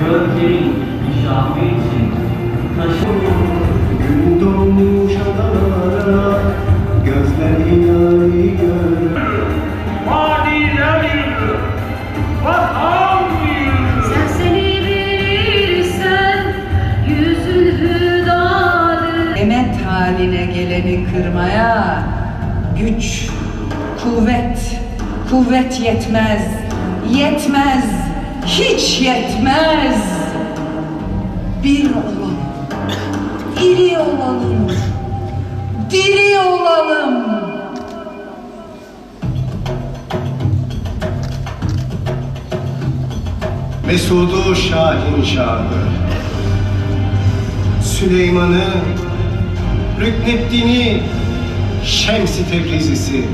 Gözlerin inşafı için taşın Gün doğmuş adalara Gözler ilahi görür Vadiler yürür Vatan yürür haline geleni kırmaya Güç, kuvvet, kuvvet yetmez, yetmez hiç yetmez. Bir olalım, iri olalım, diri olalım. Mesud'u Şahin Şahı, Süleyman'ı, Rükneddin'i, Şems-i Tebrizisi,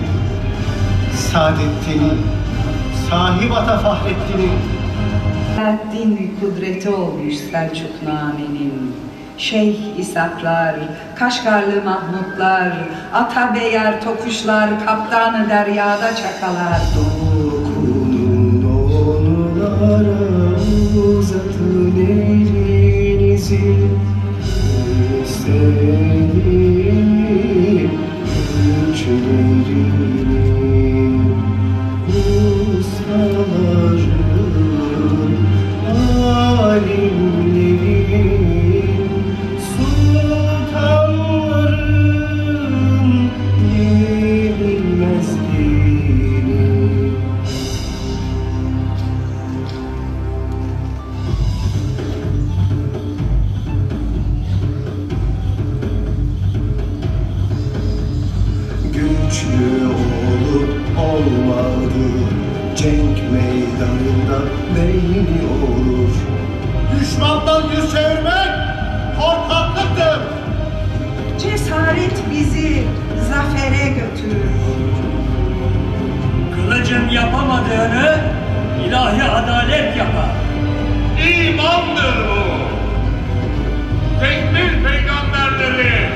Saadettin'i, Sahip Ata Fahrettin'i, Selahaddin kudreti olmuş Selçuk Nami'nin. Şeyh İshaklar, Kaşgarlı Mahmutlar, Atabeyar Tokuşlar, Kaptanı Deryada Çakalar. Dokunun onlara uzatın elinizi olmadı Cenk meydanında beyni olur Düşmandan yüz çevirmek korkaklıktır. Cesaret bizi zafere götürür. Kılıcın yapamadığını ilahi adalet yapar. İmandır bu. Tekmil peygamberleri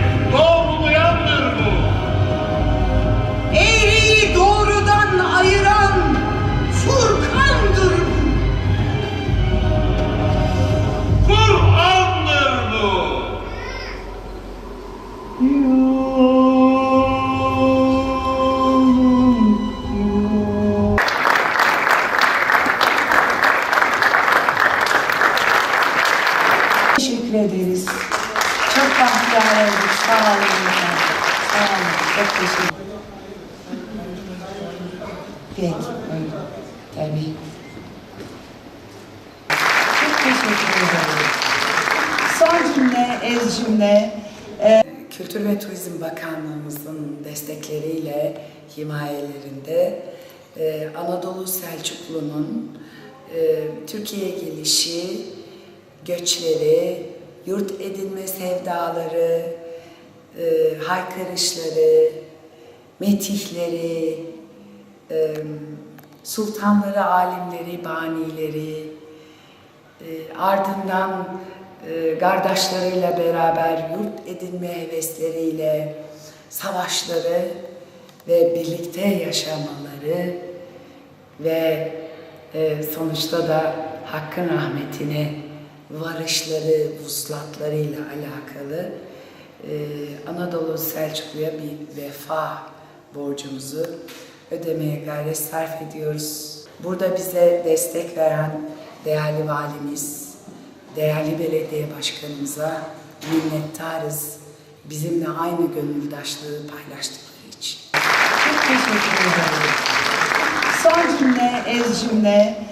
Teşekkür ederiz. Çok bahtiyar olduk. Sağ olun. Sağ olun. Çok teşekkür Peki. Buyurun. Tabii. Çok teşekkür ederim. Son cümle, ez cümle. Ee, Kültür ve Turizm Bakanlığımızın destekleriyle himayelerinde e, Anadolu Selçuklu'nun e, Türkiye'ye gelişi, göçleri, yurt edinme sevdaları, e, haykırışları, metihleri, e, sultanları, alimleri, banileri, e, ardından e, kardeşleriyle beraber yurt edinme hevesleriyle savaşları ve birlikte yaşamaları ve e, sonuçta da Hakk'ın rahmetine varışları, vuslatlarıyla alakalı e, Anadolu Selçuklu'ya bir vefa borcumuzu ödemeye gayret sarf ediyoruz. Burada bize destek veren değerli valimiz, değerli belediye başkanımıza minnettarız. Bizimle aynı gönüldaşlığı paylaştıkları için. Çok teşekkür ederim. Son cümle, ez cümle.